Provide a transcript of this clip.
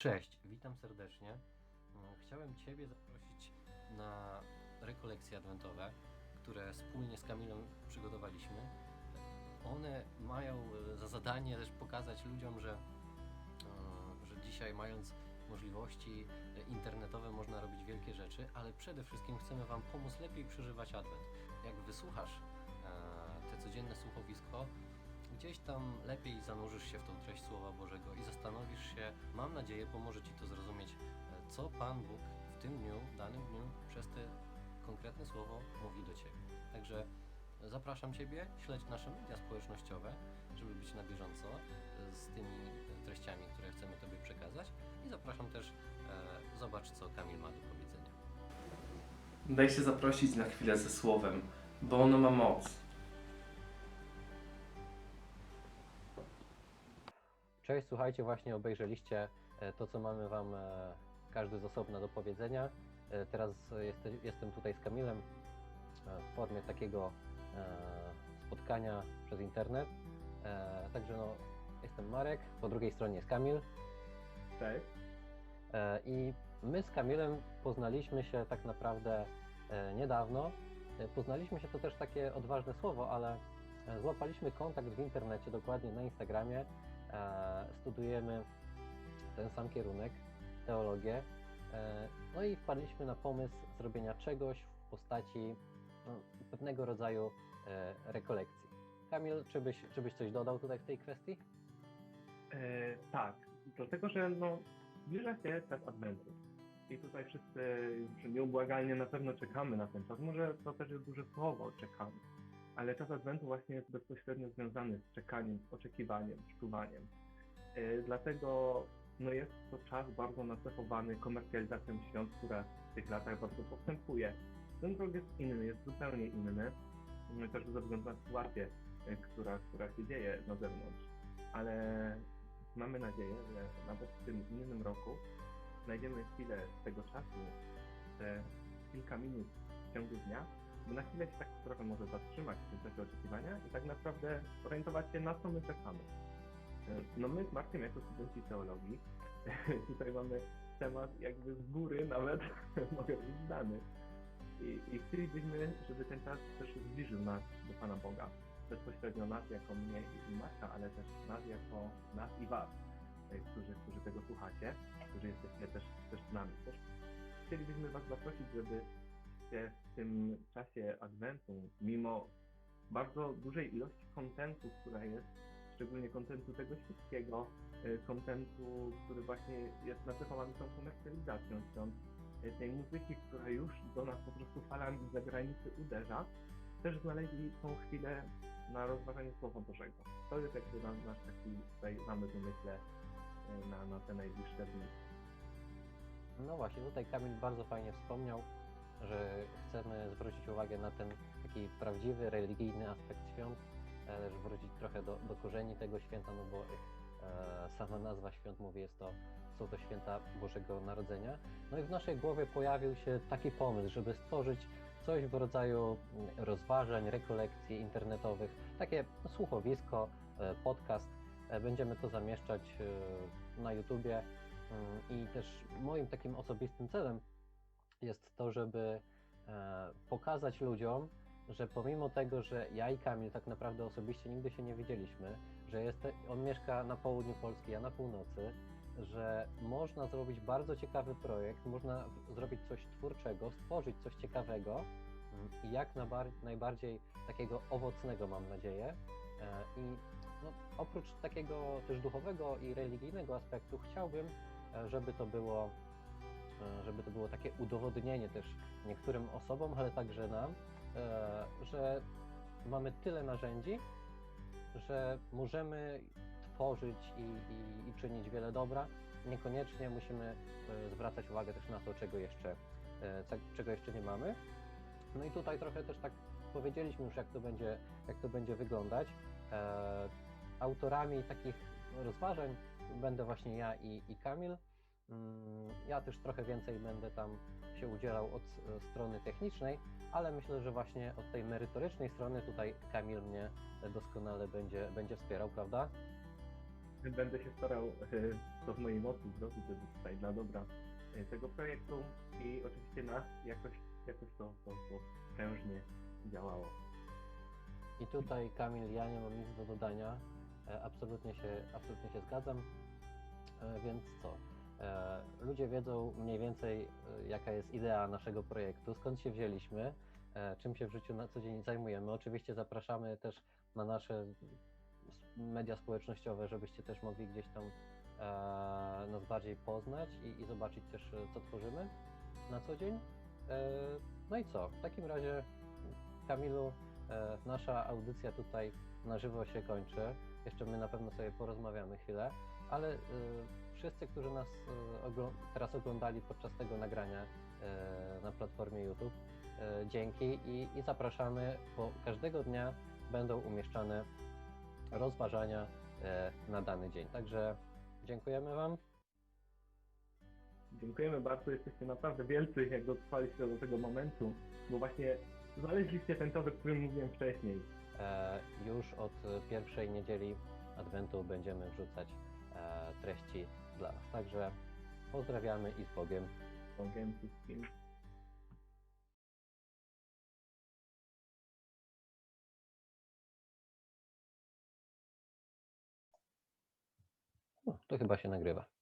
Cześć, witam serdecznie. Mm, Chciałem Ciebie zaprosić na rekolekcje adwentowe, które wspólnie z Kamilem przygotowaliśmy. One mają e, za zadanie też pokazać ludziom, że, e, że dzisiaj mając możliwości e, internetowe można robić wielkie rzeczy, ale przede wszystkim chcemy Wam pomóc lepiej przeżywać adwent. Jak wysłuchasz te codzienne słuchowisko, gdzieś tam lepiej zanurzysz się w tą treść Słowa Bożego i zastanowisz mam nadzieję, pomoże Ci to zrozumieć, e, co Pan Bóg w tym dniu, danym dniu, przez te konkretne słowo mówi do Ciebie. Także zapraszam Ciebie, śledź nasze media społecznościowe, żeby być na bieżąco e, z tymi e, treściami, które chcemy Tobie przekazać i zapraszam też, e, zobacz, co Kamil ma do powiedzenia. Daj się zaprosić na chwilę ze słowem, bo ono ma moc. Cześć, słuchajcie, właśnie obejrzeliście e, to, co mamy Wam e, każdy z osobna do powiedzenia. E, Teraz jeste, jestem tutaj z Kamilem w formie takiego spotkania przez internet. Także no, jestem Marek, po drugiej stronie jest Kamil Cześć. I my z Kamilem poznaliśmy się tak naprawdę niedawno. Poznaliśmy się to też takie odważne słowo, ale złapaliśmy kontakt w internecie, dokładnie na Instagramie. E, Studujemy ten sam kierunek, teologię. E, No i wpadliśmy na pomysł zrobienia czegoś w postaci no, pewnego rodzaju e, rekolekcji. Kamil, czy byś, czy byś coś dodał tutaj w tej kwestii? E, tak, dlatego że no, zbliża się czas Adwentu. I tutaj wszyscy już nieubłagalnie na pewno czekamy na ten czas. Może to też jest duże słowo, czekamy. Ale czas Adwentu właśnie jest bezpośrednio związany z czekaniem, z oczekiwaniem, z czuwaniem. E, dlatego no, jest to czas bardzo nacechowany komercjalizacją świąt, która w tych latach bardzo postępuje. Ten rok jest inny, jest zupełnie inny. No, Też ze względu na sytuację, e, która, która się dzieje na zewnątrz. Ale mamy nadzieję, że nawet w tym innym roku znajdziemy chwilę tego czasu, te kilka minut w ciągu dnia, by na chwilę się tak trochę może zatrzymać w tym czasie oczekiwania i tak naprawdę orientować się, na co my czekamy. No my z Markiem jako studenci teologii tutaj mamy temat jakby z góry nawet mogę być znany. I, I chcielibyśmy, żeby ten czas też zbliżył nas do Pana Boga. Bezpośrednio nas jako mnie i Marka, ale też nas jako nas i Was, e, którzy, którzy tego słuchacie, którzy jesteście też, też z nami. Też chcielibyśmy Was zaprosić, żeby w tym czasie Adwentu, mimo bardzo dużej ilości kontentu, która jest, szczególnie kontentu tego świeckiego, e, kontentu, który właśnie jest nacechowany tą komercjalizacją świąt, e, tej muzyki, która już do nas po prostu falami z zagranicy uderza, też znaleźli tą chwilę na rozważanie Słowa Bożego. To jest jakby nasz, nasz taki tutaj zamysł, myślę, e, na, na te najbliższe dni. No właśnie, tutaj Kamil bardzo fajnie wspomniał, że chcemy zwrócić uwagę na ten taki prawdziwy, religijny aspekt świąt, e, też wrócić trochę do, do korzeni tego święta, no bo e, sama nazwa świąt mówi, jest to, są to święta Bożego Narodzenia. No i w naszej głowie pojawił się taki pomysł, żeby stworzyć coś w rodzaju mm, rozważań, rekolekcji internetowych, takie słuchowisko, e, podcast. E, Będziemy to zamieszczać na YouTubie. Mm, I też moim takim osobistym celem jest to, żeby e, pokazać ludziom, że pomimo tego, że ja i Kamil tak naprawdę osobiście nigdy się nie widzieliśmy, że jest, on mieszka na południu Polski, ja na północy, że można zrobić bardzo ciekawy projekt, można zrobić coś twórczego, stworzyć coś ciekawego i jak najbardziej takiego owocnego, mam nadzieję. E, I no, oprócz takiego też duchowego i religijnego aspektu, chciałbym, e, żeby to było, żeby to było takie udowodnienie też niektórym osobom, ale także nam, e, że mamy tyle narzędzi, że możemy tworzyć i, i, i czynić wiele dobra. Niekoniecznie musimy e, zwracać uwagę też na to, czego jeszcze, e, co- czego jeszcze nie mamy. No i tutaj trochę też tak powiedzieliśmy już, jak to będzie, jak to będzie wyglądać. E, autorami takich rozważań będę właśnie ja i, i Kamil. Mm, Ja też trochę więcej będę tam się udzielał od e, strony technicznej, ale myślę, że właśnie od tej merytorycznej strony tutaj Kamil mnie doskonale będzie, będzie wspierał, prawda? będę się starał, e, co w mojej mocy zrobić, żeby tutaj dla dobra e, tego projektu i oczywiście nas jakoś, jakoś to, to, to prężnie działało. I tutaj Kamil, ja nie mam nic do dodania. E, Absolutnie się, absolutnie się zgadzam. E, Więc co? E, Ludzie wiedzą mniej więcej, e, jaka jest idea naszego projektu, skąd się wzięliśmy, e, czym się w życiu na co dzień zajmujemy. Oczywiście zapraszamy też na nasze media społecznościowe, żebyście też mogli gdzieś tam nas bardziej poznać i, i zobaczyć też, co tworzymy na co dzień. No i co? W takim razie, Kamilu, nasza audycja tutaj na żywo się kończy. Jeszcze my na pewno sobie porozmawiamy chwilę, ale e, wszyscy, którzy nas e, teraz oglądali podczas tego nagrania e, na platformie YouTube, dzięki i, i zapraszamy, bo każdego dnia będą umieszczane rozważania na dany dzień. Także dziękujemy Wam. Dziękujemy bardzo, jesteście naprawdę wielcy, jak dotrwaliście do tego momentu, bo właśnie znaleźliście ten tor, o którym mówiłem wcześniej. E, już od pierwszej niedzieli Adwentu będziemy wrzucać treści dla Was. Także pozdrawiamy i z Bogiem. Bogiem wszystkim. No, to chyba się nagrywa.